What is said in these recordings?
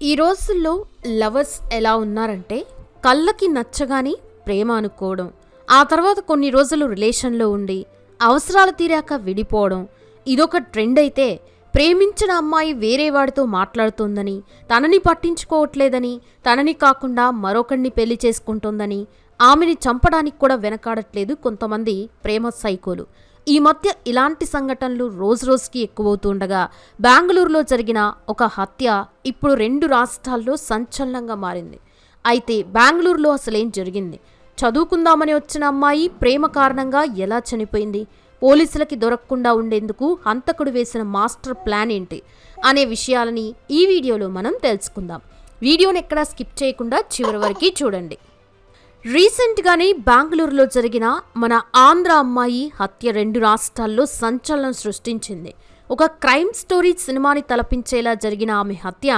ఈ రోజుల్లో లవర్స్ ఎలా ఉన్నారంటే కళ్ళకి నచ్చగాని ప్రేమ అనుకోవడం ఆ తర్వాత కొన్ని రోజులు రిలేషన్లో ఉండి అవసరాలు తీరాక విడిపోవడం ఇదొక ట్రెండ్ అయితే ప్రేమించిన అమ్మాయి వేరే వాడితో మాట్లాడుతోందని తనని పట్టించుకోవట్లేదని తనని కాకుండా మరొకరిని పెళ్ళి చేసుకుంటోందని ఆమెని చంపడానికి కూడా వెనకాడట్లేదు కొంతమంది ప్రేమ సైకోలు. ఈ మధ్య ఇలాంటి సంఘటనలు రోజురోజుకి ఎక్కువవుతుండగా బెంగళూరులో జరిగిన ఒక హత్య ఇప్పుడు రెండు రాష్ట్రాల్లో సంచలనంగా మారింది. అయితే బెంగళూరులో అసలేం జరిగింది? చదువుకుందామని వచ్చిన అమ్మాయి ప్రేమ కారణంగా ఎలా చనిపోయింది? పోలీసులకి దొరకకుండా ఉండేందుకు హంతకుడు వేసిన మాస్టర్ ప్లాన్ ఏంటి? అనే విషయాలని ఈ వీడియోలో మనం తెలుసుకుందాం. వీడియోని ఎక్కడా స్కిప్ చేయకుండా చివరి వరకు చూడండి. రీసెంట్గానే బెంగళూరులో జరిగిన మన ఆంధ్ర అమ్మాయి హత్య రెండు రాష్ట్రాల్లో సంచలనం సృష్టించింది. ఒక క్రైమ్ స్టోరీ సినిమాని తలపించేలా జరిగిన ఆమె హత్య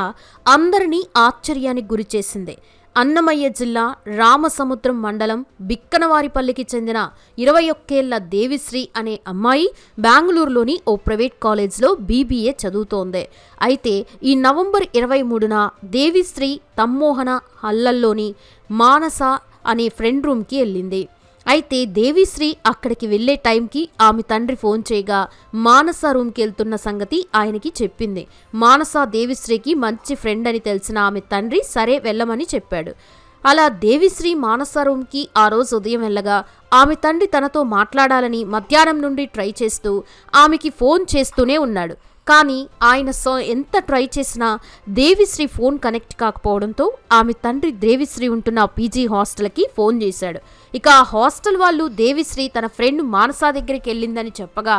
అందరినీ ఆశ్చర్యానికి గురిచేసింది అన్నమయ్య జిల్లా రామసముద్రం మండలం బిక్కనవారిపల్లికి చెందిన ఇరవై ఒక్కేళ్ళ దేవిశ్రీ అనే అమ్మాయి బెంగళూరులోని ఓ ప్రైవేట్ కాలేజ్లో బీబీఏ చదువుతోంది. అయితే ఈ నవంబర్ ఇరవై మూడున దేవిశ్రీ తమ్మోహన హల్లల్లోని మానస అనే ఫ్రెండ్ రూమ్కి వెళ్ళింది. అయితే దేవిశ్రీ అక్కడికి వెళ్ళే టైంకి ఆమె తండ్రి ఫోన్ చేయగా మానస రూమ్కి వెళ్తున్న సంగతి ఆయనకి చెప్పింది. మానస దేవిశ్రీకి మంచి ఫ్రెండ్ అని తెలిసిన ఆమె తండ్రి సరే వెళ్ళమని చెప్పాడు. అలా దేవిశ్రీ మానస రూమ్కి ఆ రోజు ఉదయం వెళ్ళగా ఆమె తండ్రి తనతో మాట్లాడాలని మధ్యాహ్నం నుండి ట్రై చేస్తూ ఆమెకి ఫోన్ చేస్తూనే ఉన్నాడు. కానీ ఆయన సో ఎంత ట్రై చేసినా దేవిశ్రీ ఫోన్ కనెక్ట్ కాకపోవడంతో ఆమె తండ్రి దేవిశ్రీ ఉంటున్న పీజీ హాస్టల్కి ఫోన్ చేశాడు. ఇక ఆ హాస్టల్ వాళ్ళు దేవిశ్రీ తన ఫ్రెండ్ మానసా దగ్గరికి వెళ్ళిందని చెప్పగా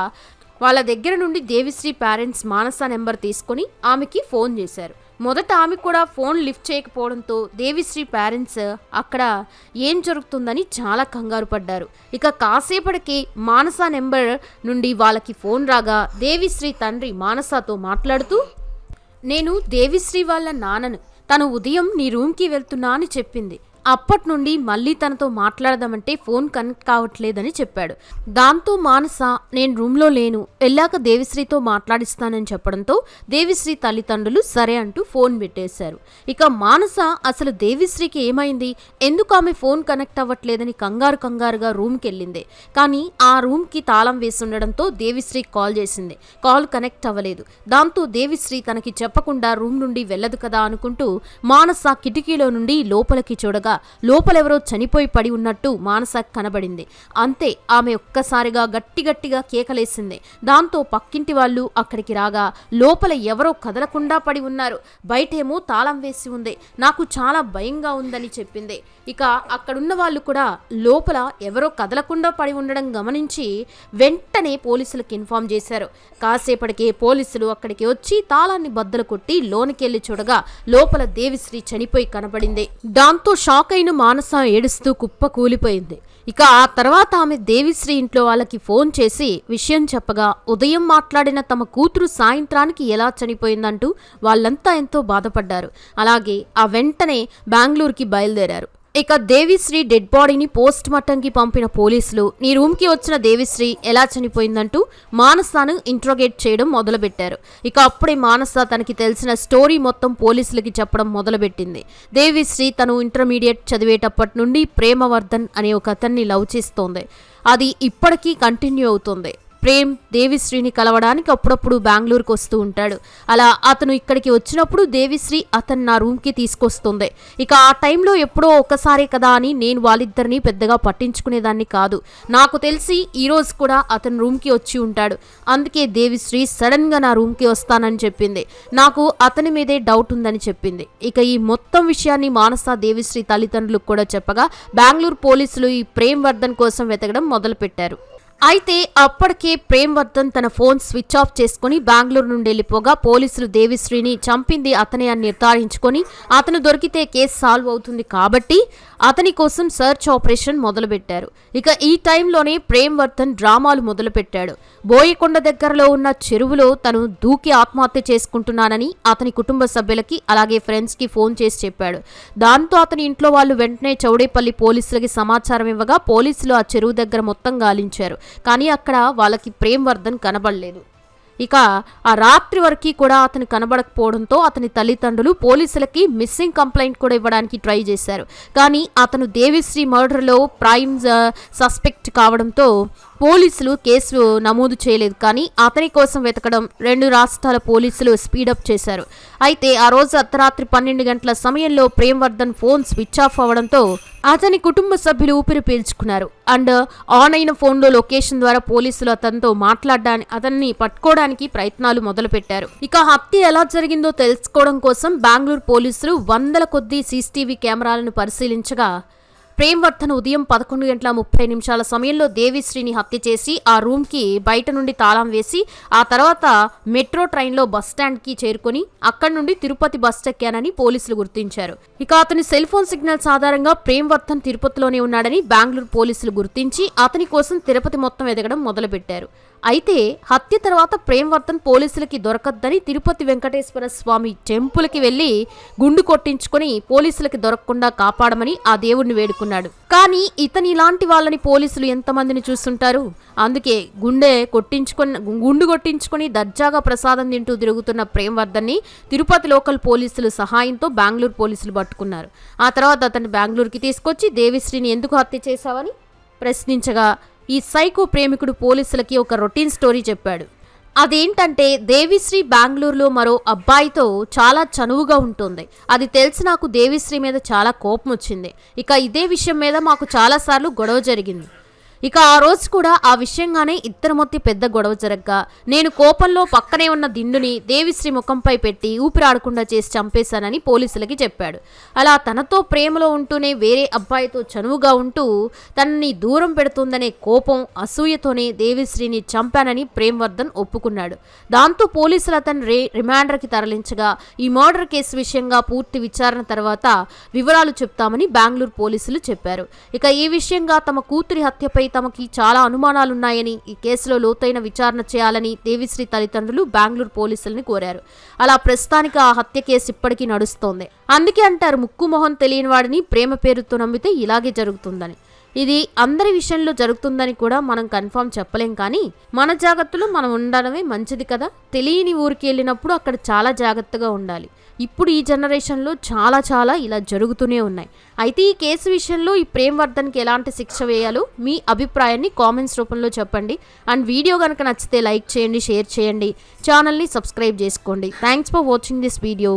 వాళ్ళ దగ్గర నుండి దేవిశ్రీ పేరెంట్స్ మానస నెంబర్ తీసుకొని ఆమెకి ఫోన్ చేశారు. మొదట ఆమె కూడా ఫోన్ లిఫ్ట్ చేయకపోవడంతో దేవిశ్రీ పేరెంట్స్ అక్కడ ఏం జరుగుతుందని చాలా కంగారు పడ్డారు. ఇక కాసేపటికి మానస నెంబర్ నుండి వాళ్ళకి ఫోన్ రాగా దేవిశ్రీ తండ్రి మానసతో మాట్లాడుతూ నేను దేవిశ్రీ వాళ్ళ నాన్నను. తను ఉదయం నీ రూమ్కి వెళ్తున్నా అని చెప్పింది. అప్పటి నుండి మళ్ళీ తనతో మాట్లాడదామంటే ఫోన్ కనెక్ట్ కావట్లేదని చెప్పాడు. దాంతో మానస నేను రూమ్లో లేను వెళ్ళాక దేవిశ్రీతో మాట్లాడిస్తానని చెప్పడంతో దేవిశ్రీ తల్లిదండ్రులు సరే అంటూ ఫోన్ పెట్టేశారు. ఇక మానస అసలు దేవిశ్రీకి ఏమైంది? ఎందుకు ఆమె ఫోన్ కనెక్ట్ అవ్వట్లేదని కంగారు కంగారుగా రూమ్కి వెళ్ళింది కానీ ఆ రూమ్కి తాళం వేసి ఉండడంతో దేవిశ్రీ కాల్ చేసింది. కాల్ కనెక్ట్ అవ్వలేదు. దాంతో దేవిశ్రీ తనకి చెప్పకుండా రూమ్ నుండి వెళ్ళదు కదా అనుకుంటూ మానస కిటికీలో నుండి లోపలికి చూడగా లోపలెవరో చనిపోయి పడి ఉన్నట్టు మానస కనబడింది. అంతే ఆమె ఒక్కసారిగా గట్టి గట్టిగా కేకలేసింది. దాంతో పక్కింటి వాళ్ళు అక్కడికి రాగా లోపల ఎవరో కదలకుండా పడి ఉన్నారు. బయటేమో తాళం వేసి ఉంది. నాకు చాలా భయంగా ఉందని చెప్పింది. ఇక అక్కడున్న వాళ్ళు కూడా లోపల ఎవరో కదలకుండా పడి ఉండడం గమనించి వెంటనే పోలీసులకు ఇన్ఫామ్ చేశారు. కాసేపటికే పోలీసులు అక్కడికి వచ్చి తాళాన్ని బద్దలు కొట్టి లోనికెళ్ళి చూడగా లోపల దేవిశ్రీ చనిపోయి కనబడింది. దాంతో షాక్ అయిన మానస ఏడుస్తూ కుప్ప కూలిపోయింది. ఇక ఆ తర్వాత ఆమె దేవిశ్రీ ఇంట్లో వాళ్ళకి ఫోన్ చేసి విషయం చెప్పగా ఉదయం మాట్లాడిన తమ కూతురు సాయంత్రానికి ఎలా చనిపోయిందంటూ వాళ్ళంతా ఎంతో బాధపడ్డారు. అలాగే ఆ వెంటనే బెంగళూరుకి బయలుదేరారు. ఇక దేవిశ్రీ డెడ్ బాడీని పోస్ట్ మార్టంకి పంపిన పోలీసులు నీ రూమ్కి వచ్చిన దేవిశ్రీ ఎలా చనిపోయిందంటూ మానసాను ఇంట్రోగేట్ చేయడం మొదలుపెట్టారు. ఇక అప్పుడే మానస తనకి తెలిసిన స్టోరీ మొత్తం పోలీసులకి చెప్పడం మొదలుపెట్టింది. దేవిశ్రీ తను ఇంటర్మీడియట్ చదివేటప్పటి నుండి ప్రేమవర్ధన్ అనే ఒక అతన్ని లవ్ చేస్తోంది. అది ఇప్పటికీ కంటిన్యూ అవుతుంది. ప్రేమ్ దేవిశ్రీని కలవడానికి అప్పుడప్పుడు బెంగళూరుకు వస్తూ ఉంటాడు. అలా అతను ఇక్కడికి వచ్చినప్పుడు దేవిశ్రీ అతను నా రూమ్కి తీసుకొస్తుంది. ఇక ఆ టైంలో ఎప్పుడో ఒక్కసారే కదా అని నేను వాళ్ళిద్దరిని పెద్దగా పట్టించుకునేదాన్ని కాదు. నాకు తెలిసి ఈరోజు కూడా అతను రూమ్కి వచ్చి ఉంటాడు. అందుకే దేవిశ్రీ సడన్గా నా రూమ్కి వస్తానని చెప్పింది. నాకు అతని మీదే డౌట్ ఉందని చెప్పింది. ఇక ఈ మొత్తం విషయాన్ని మానస దేవిశ్రీ తల్లిదండ్రులకు కూడా చెప్పగా బెంగళూరు పోలీసులు ఈ ప్రేమ్ వర్ధన్ కోసం వెతకడం మొదలుపెట్టారు. అయితే అప్పటికే ప్రేమ్ వర్ధన్ తన ఫోన్ స్విచ్ ఆఫ్ చేసుకుని బెంగళూరు నుండి వెళ్ళిపోగా పోలీసులు దేవిశ్రీని చంపింది అతనే అని నిర్ధారించుకొని అతను దొరికితే కేసు సాల్వ్ అవుతుంది కాబట్టి అతని కోసం సర్చ్ ఆపరేషన్ మొదలుపెట్టారు. ఇక ఈ టైంలోనే ప్రేమ్ వర్ధన్ డ్రామాలు మొదలుపెట్టాడు. బోయకొండ దగ్గరలో ఉన్న చెరువులో తను దూకి ఆత్మహత్య చేసుకుంటున్నానని అతని కుటుంబ సభ్యులకి అలాగే ఫ్రెండ్స్కి ఫోన్ చేసి చెప్పాడు. దాంతో అతని ఇంట్లో వాళ్ళు వెంటనే చౌడేపల్లి పోలీసులకి సమాచారం ఇవ్వగా పోలీసులు ఆ చెరువు దగ్గర మొత్తం గాలించారు. కానీ అక్కడ వాళ్ళకి ప్రేమ్ వర్ధన్ కనబడలేదు. ఇక ఆ రాత్రి వరకు కూడా అతను కనబడకపోవడంతో అతని తల్లిదండ్రులు పోలీసులకి మిస్సింగ్ కంప్లైంట్ కూడా ఇవ్వడానికి ట్రై చేశారు. కానీ అతను దేవిశ్రీ మర్డర్లో ప్రైమ్ సస్పెక్ట్ కావడంతో పోలీసులు కేసు నమోదు చేయలేదు. కానీ అతని కోసం వెతకడం రెండు రాష్ట్రాల పోలీసులు స్పీడప్ చేశారు. అయితే ఆ రోజు అర్ధరాత్రి పన్నెండు గంటల సమయంలో ప్రేమ్వర్ధన్ ఫోన్ స్విచ్ ఆఫ్ అవ్వడంతో అతని కుటుంబ సభ్యులు ఊపిరి పీల్చుకున్నారు. అండ్ ఆన్ అయిన ఫోన్లో లొకేషన్ ద్వారా పోలీసులు అతనితో మాట్లాడడానికి అతన్ని పట్టుకోవడానికి ప్రయత్నాలు మొదలుపెట్టారు. ఇక హత్య ఎలా జరిగిందో తెలుసుకోవడం కోసం బెంగళూరు పోలీసులు వందల కొద్దీ సీసీటీవీ కెమెరాలను పరిశీలించగా ప్రేమ్వర్ధన్ ఉదయం పదకొండు గంటల ముప్పై నిమిషాల సమయంలో దేవిశ్రీని హత్య చేసి ఆ రూమ్కి బయట నుండి తాళం వేసి ఆ తర్వాత మెట్రో ట్రైన్లో బస్ స్టాండ్కి చేరుకొని అక్కడి నుండి తిరుపతి బస్ ఎక్కానని పోలీసులు గుర్తించారు. ఇక అతని సెల్ ఫోన్ సిగ్నల్స్ ఆధారంగా ప్రేమ్వర్ధన్ తిరుపతిలోనే ఉన్నాడని బెంగళూరు పోలీసులు గుర్తించి అతని కోసం తిరుపతి మొత్తం ఎదగడం మొదలుపెట్టారు. అయితే హత్య తర్వాత ప్రేమవర్ధన్ పోలీసులకి దొరకద్దని తిరుపతి వెంకటేశ్వర స్వామి టెంపుల్కి వెళ్ళి గుండు కొట్టించుకొని పోలీసులకి దొరకకుండా కాపాడమని ఆ దేవుణ్ణి వేడుకున్నాడు. కానీ ఇతని ఇలాంటి వాళ్ళని పోలీసులు ఎంతమందిని చూస్తుంటారు? అందుకే గుండె కొట్టించుకొని గుండు కొట్టించుకొని దర్జాగా ప్రసాదం తింటూ తిరుగుతున్న ప్రేమవర్ధన్ని తిరుపతి లోకల్ పోలీసులు సహాయంతో బెంగళూరు పోలీసులు పట్టుకున్నారు. ఆ తర్వాత అతన్ని బెంగళూరుకి తీసుకొచ్చి దేవిశ్రీని ఎందుకు హత్య చేశావని ప్రశ్నించగా ఈ సైకో ప్రేమికుడు పోలీసులకి ఒక రొటీన్ స్టోరీ చెప్పాడు. అదేంటంటే దేవిశ్రీ బెంగళూరులో మరో అబ్బాయితో చాలా చనువుగా ఉంటుంది. అది తెలిసి నాకు దేవిశ్రీ మీద చాలా కోపం వచ్చింది ఇక ఇదే విషయం మీద మాకు చాలాసార్లు గొడవ జరిగింది. ఇక ఆ రోజు కూడా ఆ విషయంగానే ఇద్దరి మధ్య పెద్ద గొడవ జరగ్గా నేను కోపంలో పక్కనే ఉన్న దిండుని దేవిశ్రీ ముఖంపై పెట్టి ఊపిరాడకుండా చేసి చంపేశానని పోలీసులకి చెప్పాడు. అలా తనతో ప్రేమలో ఉంటూనే వేరే అబ్బాయితో చనువుగా ఉంటూ తనని దూరం పెడుతుందనే కోపం అసూయతోనే దేవిశ్రీని చంపానని ప్రేమ్వర్ధన్ ఒప్పుకున్నాడు. దాంతో పోలీసులు అతను రే రిమాండర్కి తరలించగా ఈ మర్డర్ కేసు విషయంగా పూర్తి విచారణ తర్వాత వివరాలు చెప్తామని బెంగళూరు పోలీసులు చెప్పారు. ఇక ఈ విషయంగా తమ కూతురి హత్యపై తమకి చాలా అనుమానాలున్నాయని ఈ కేసులో లోతైన విచారణ చేయాలని దేవిశ్రీ తల్లిదండ్రులు బెంగళూరు పోలీసుల్ని కోరారు. అలా ప్రస్తుతానికి ఆ హత్య కేసు ఇప్పటికీ నడుస్తోంది. అందుకే అంటారు ముక్కు మొహం తెలియని వాడిని ప్రేమ పేరుతో నమ్మితే ఇలాగే జరుగుతుందని. ఇది అందరి విషయంలో జరుగుతుందని కూడా మనం కన్ఫర్మ్ చెప్పలేం కానీ మన జాగ్రత్తలు మనం ఉండడమే మంచిది కదా? తెలియని ఊరికి వెళ్ళినప్పుడు అక్కడ చాలా జాగ్రత్తగా ఉండాలి. ఇప్పుడు ఈ జనరేషన్లో చాలా చాలా ఇలా జరుగుతూనే ఉన్నాయి. అయితే ఈ కేసు విషయంలో ఈ ప్రేమ్ వర్ధన్కి ఎలాంటి శిక్ష వేయాలో మీ అభిప్రాయాన్ని కామెంట్స్ రూపంలో చెప్పండి. అండ్ వీడియో కనుక నచ్చితే లైక్ చేయండి షేర్ చేయండి. ఛానల్ని సబ్స్క్రైబ్ చేసుకోండి. Thanks for watching this video.